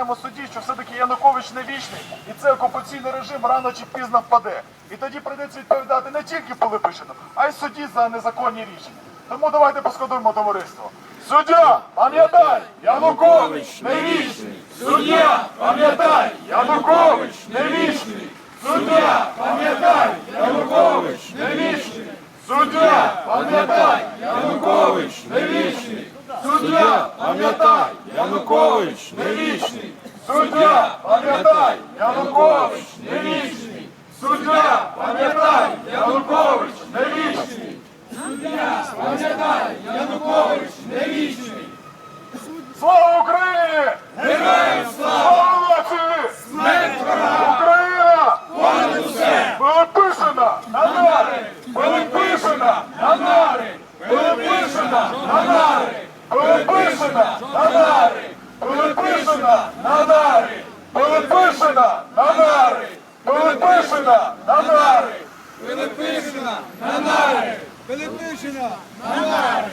нагадуємо судді, що все-таки Янукович не вічний, і цей окупаційний режим рано чи пізно впаде. І тоді прийдеться відповідати не тільки Пилипишину, а й судді за незаконні рішення. Тому давайте поскладуємо товариство. Суддя, пам'ятай, Янукович не вічний! Суддя, пам'ятай, Янукович не вічний! Суддя, пам'ятай, Янукович не вічний! Суддя, пам'ятай, Янукович не вічний! Суддя, пам'ятай, Янукович не вічний! Суддя, пам'ятай, Янукович не вічний! Суддя, пам'ятай, Янукович не вічний! Суддя, пам'ятай, Янукович не вічний! Слава Україні! Героям слава! нації! Смерть ворогам! Україна! Понад усе! Пилипишина! На нари! Пилипишина! На нари! Пилипишина! На нари! Пилипишина! На нари! Пилипишина! На нари! Пилипишина! На нари! Пилипишина! На нари! Пилипишина на нари! Пилипишина на нари!